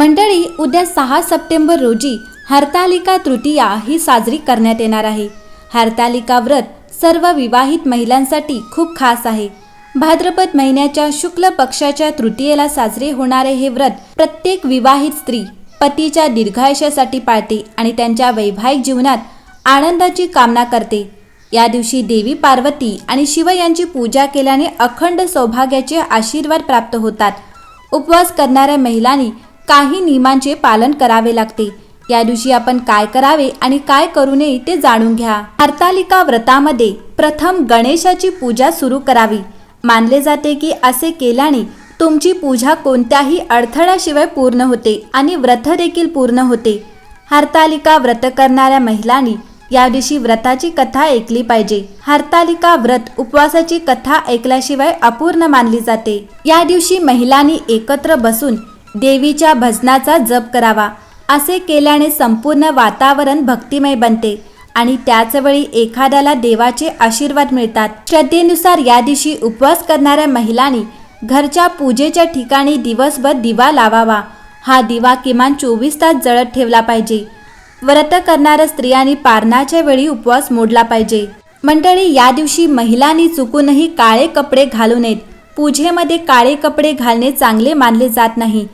मंडळी उद्या सहा सप्टेंबर रोजी हरतालिका तृतीया ही साजरी करण्यात येणार आहे. हरतालिका व्रत सर्व विवाहित महिलांसाठी खूप खास आहे. भाद्रपद महिन्याच्या शुक्ल पक्षाच्या तृतीयेला साजरे होणारे हे व्रत प्रत्येक विवाहित स्त्री पतीच्या दीर्घायुष्यासाठी पाळते आणि त्यांच्या वैवाहिक जीवनात आनंदाची कामना करते. या दिवशी देवी पार्वती आणि शिव यांची पूजा केल्याने अखंड सौभाग्याचे आशीर्वाद प्राप्त होतात. उपवास करणाऱ्या महिलांनी काही नियमांचे पालन करावे लागते. या दिवशी आपण काय करावे आणि काय करू नये ते जाणून घ्या. हरतालिका व्रतामध्ये प्रथम गणेशाची पूजा सुरू करावी. मानले जाते की असे केल्याने तुमची पूजा कोणत्याही अडथळ्याशिवाय पूर्ण होते आणि व्रत देखील पूर्ण होते. हरतालिका व्रत करणाऱ्या महिलांनी या दिवशी व्रताची कथा ऐकली पाहिजे. हरतालिका व्रत उपवासाची कथा ऐकल्याशिवाय अपूर्ण मानली जाते. या दिवशी महिलांनी एकत्र बसून देवीच्या भजनाचा जप करावा. असे केल्याने संपूर्ण वातावरण भक्तिमय बनते आणि त्याचवेळी एखाद्याला देवाचे आशीर्वाद मिळतात. श्रद्धेनुसार या दिवशी उपवास करणाऱ्या महिलांनी घरच्या पूजेच्या ठिकाणी दिवसभर दिवा लावावा. हा दिवा किमान चोवीस तास जळत ठेवला पाहिजे. व्रत करणाऱ्या स्त्रियांनी पारणाच्या वेळी उपवास मोडला पाहिजे. मंडळी या दिवशी महिलांनी चुकूनही काळे कपडे घालू नयेत. पूजेमध्ये काळे कपडे घालणे चांगले मानले जात नाही.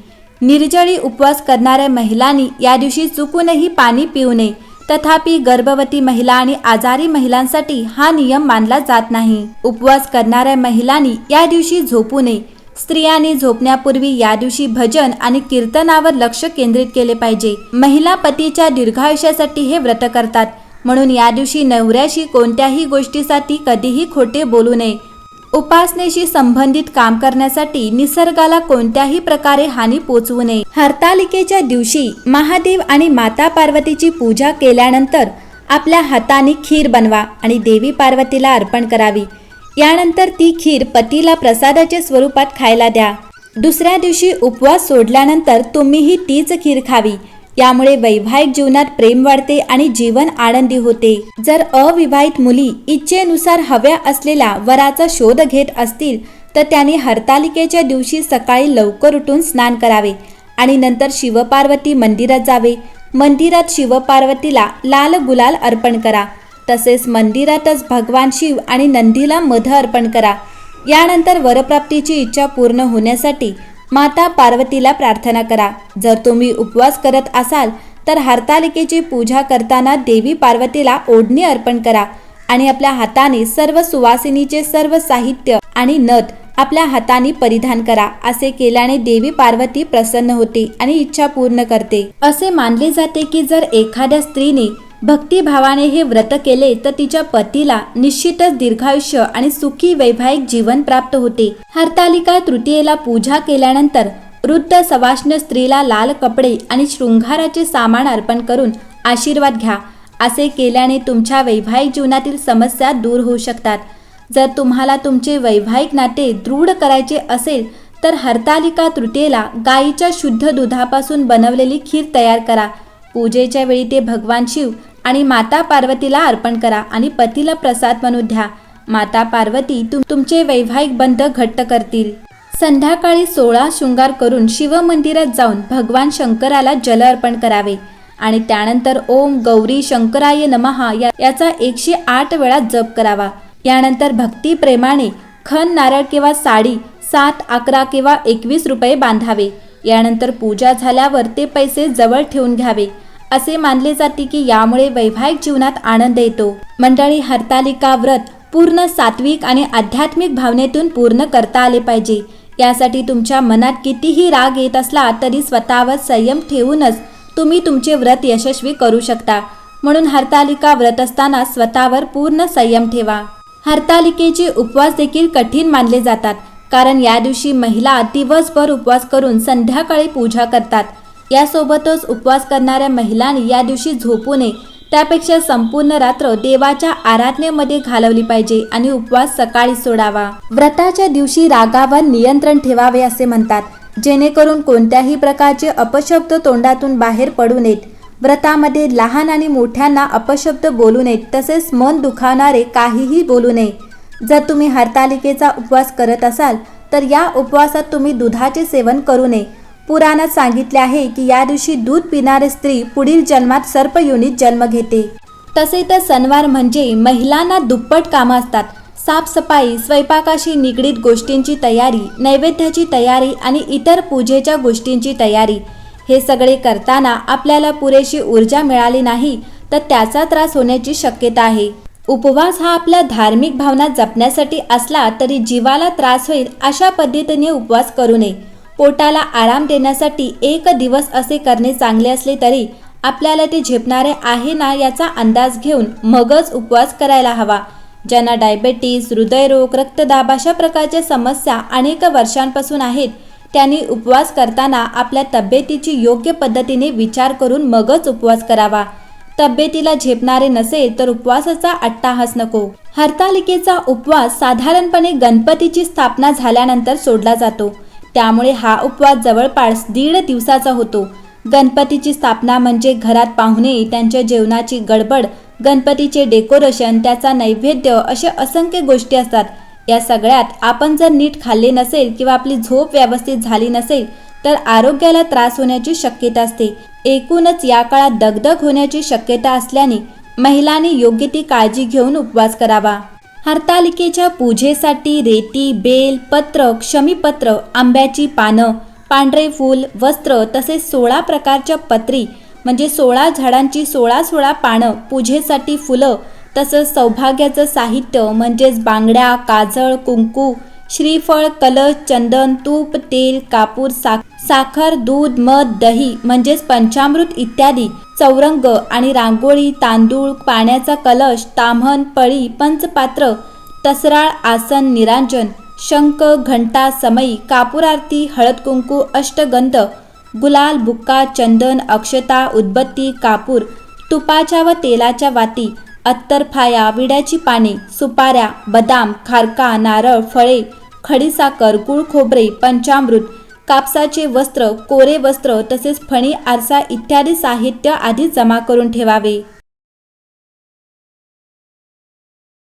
निर्जळी उपवास करणाऱ्या महिलांनी या दिवशी चुकूनही पाणी पिऊ नये. तथापि गर्भवती महिला आणि आजारी महिलांसाठी हा नियम मानला जात नाही. उपवास करणाऱ्या महिलांनी या दिवशी झोपू नये. स्त्रियांनी झोपण्यापूर्वी या दिवशी भजन आणि कीर्तनावर लक्ष केंद्रित केले पाहिजे. महिला पतीच्या दीर्घायुष्यासाठी हे व्रत करतात. म्हणून या दिवशी नवऱ्याशी कोणत्याही गोष्टीसाठी कधीही खोटे बोलू नये. उपासनेशी संबंधित काम करण्यासाठी निसर्गाला कोणत्याही प्रकारे हानी पोचवू नये. हरतालिकेच्या दिवशी महादेव आणि माता पार्वतीची पूजा केल्यानंतर आपल्या हाताने खीर बनवा आणि देवी पार्वतीला अर्पण करावी. यानंतर ती खीर पतीला प्रसादाच्या स्वरूपात खायला द्या. दुसऱ्या दिवशी उपवास सोडल्यानंतर तुम्हीही तीच खीर खावी. यामुळे वैवाहिक जीवनात प्रेम वाढते आणि जीवन आनंदी होते. जर अविवाहित मुली इच्छेनुसार हव्या असलेल्या वराचा शोध घेत असतील तर त्यांनी हरतालिकेच्या दिवशी सकाळी लवकर उठून स्नान करावे आणि नंतर शिवपार्वती मंदिरात जावे. मंदिरात शिवपार्वतीला लाल गुलाल अर्पण करा. तसेच मंदिरातच भगवान शिव आणि नंदीला मध अर्पण करा. यानंतर वरप्राप्तीची इच्छा पूर्ण होण्यासाठी माता पार्वतीला प्रार्थना करा. जर तुम्ही उपवास करत असाल तर हरतालिकेची पूजा करताना देवी पार्वतीला ओढणी अर्पण करा आणि आपल्या हाताने सर्व सुवासिनीचे सर्व साहित्य आणि नथ आपल्या हाताने परिधान करा असे केल्याने देवी पार्वती प्रसन्न होते आणि इच्छा पूर्ण करते. असे मानले जाते की जर एखाद्या स्त्रीने भक्तिभावाने हे व्रत केले तर तिच्या पतीला निश्चितच दीर्घायुष्य आणि सुखी वैवाहिक जीवन प्राप्त होते. हरतालिका तृतीयेला पूजा केल्यानंतर वृद्ध सवाष्ण स्त्रीला लाल कपडे आणि शृंगाराचे सामान अर्पण करून आशीर्वाद घ्या. असे केल्याने तुमच्या वैवाहिक जीवनातील समस्या दूर होऊ शकतात. जर तुम्हाला तुमचे वैवाहिक नाते दृढ करायचे असेल तर हरतालिका तृतीयेला गायीच्या शुद्ध दुधापासून बनवलेली खीर तयार करा. पूजेच्या वेळी ते भगवान शिव आणि माता पार्वतीला अर्पण करा आणि पतीला प्रसाद म्हणून द्या. माता पार्वती तुम तुमचे वैवाहिक बंध घट्ट करतील. संध्याकाळी सोळा शृंगार करून शिव मंदिरात जाऊन भगवान शंकराला जल अर्पण करावे. आणि त्यानंतर ओम गौरी शंकराय नमहा या याचा एकशे आठ वेळा जप करावा. यानंतर भक्ती प्रेमाने नारळ किंवा साडी सात अकरा किंवा एकवीस रुपये बांधावे. यानंतर पूजा झाल्यावर ते पैसे जवळ ठेवून घ्यावे. असे मानले जाते की यामुळे वैवाहिक जीवनात आनंद येतो. मंडळी हरतालिका व्रत पूर्ण सात्विक आणि आध्यात्मिक भावनेतून पूर्ण करता आले पाहिजे. यासाठी तुमच्या मनात कितीही राग येत असला तरी स्वतःवर संयम ठेवूनच तुम्ही तुमचे व्रत यशस्वी करू शकता. म्हणून हरतालिका व्रत असताना स्वतःवर पूर्ण संयम ठेवा. हरतालिकेचे उपवास देखील कठीण मानले जातात कारण या दिवशी महिला दिवसभर उपवास करून संध्याकाळी पूजा करतात. यासोबतच उपवास करणाऱ्या महिलांनी या दिवशी झोपू नये त्यापेक्षा संपूर्ण रात्र देवाच्या आराधनेमध्ये घालवली पाहिजे आणि उपवास सकाळी सोडावा. व्रताच्या दिवशी रागावर नियंत्रण ठेवावे असे म्हणतात. जेणेकरून कोणत्याही प्रकारचे अपशब्द तोंडातून बाहेर पडू नयेत. व्रतामध्ये लहान आणि मोठ्यांना अपशब्द बोलू नयेत तसेच मन दुखावणारे काहीही बोलू नये. जर तुम्ही हरतालिकेचा उपवास करत असाल तर या उपवासात तुम्ही दुधाचे सेवन करू नये. पुराणात सांगितले आहे की या दिवशी दूध पिणारी स्त्री पुढील जन्मात सर्पयोनीत जन्म घेते. तसे तर सणवार म्हणजे महिलांना दुप्पट कामं असतात. साफसफाई स्वयंपाकाशी निगडीत गोष्टींची तयारी नैवेद्याची तयारी आणि इतर पूजेच्या गोष्टींची तयारी. हे सगळे करताना आपल्याला पुरेशी ऊर्जा मिळाली नाही तर त्याचा त्रास होण्याची शक्यता आहे. उपवास हा आपल्या धार्मिक भावना जपण्यासाठी असला तरी जीवाला त्रास होईल अशा पद्धतीने उपवास करू नये. पोटाला आराम देण्यासाठी एक दिवस असे करणे चांगले असले तरी आपल्याला ते झेपणारे आहे ना याचा अंदाज घेऊन मगच उपवास करायला हवा. ज्यांना डायबेटीस हृदयरोग रक्तदाब अशा प्रकारच्या समस्या अनेक वर्षांपासून आहेत त्यांनी उपवास करताना आपल्या तब्येतीची योग्य पद्धतीने विचार करून मगच उपवास करावा. तब्येतीला झेपणारे नसेल तर उपवासाचा अट्टाहास नको. हरतालिकेचा उपवास साधारणपणे गणपतीची स्थापना झाल्यानंतर सोडला जातो. त्यामुळे हा उपवास जवळपास दीड दिवसाचा होतो. गणपतीची स्थापना म्हणजे घरात पाहुणे त्यांच्या जेवणाची गडबड गणपतीचे डेकोरेशन त्याचा नैवेद्य अशा असंख्य गोष्टी असतात. या सगळ्यात आपण जर नीट खाल्ले नसेल किंवा आपली झोप व्यवस्थित झाली नसेल तर आरोग्याला त्रास होण्याची शक्यता असते. एकूणच या काळात दगदग होण्याची शक्यता असल्याने महिलांनी योग्य ती काळजी घेऊन उपवास करावा. हरतालिकेच्या पूजेसाठी रेती बेल पत्र क्षमीपत्र आंब्याची पानं पांढरे फूल वस्त्र तसेच सोळा प्रकारच्या पत्री म्हणजे सोळा झाडांची सोळा सोळा पानं पूजेसाठी फुलं तसंच सौभाग्याचं साहित्य म्हणजेच बांगड्या काजळ कुंकू श्रीफळ कलश चंदन तूप तेल कापूर साख साखर दूध मध दही म्हणजेच पंचामृत इत्यादी. चौरंग आणि रांगोळी तांदूळ पाण्याचा कलश ताम्हण पळी पंचपात्र तसराळ आसन निरांजन शंख घंटा समई कापूर आरती हळद कुंकू अष्टगंध गुलाल बुक्का चंदन अक्षता उदबत्ती कापूर तुपाच्या व तेलाच्या वाती अत्तर फाया विड्याची पाने सुपाऱ्या बदाम खारका नारळ फळे खडीसाखर गुळ खोबरे पंचामृत कापसाचे वस्त्र कोरे वस्त्र तसेच फणी आरसा इत्यादी साहित्य आधी जमा करून ठेवावे.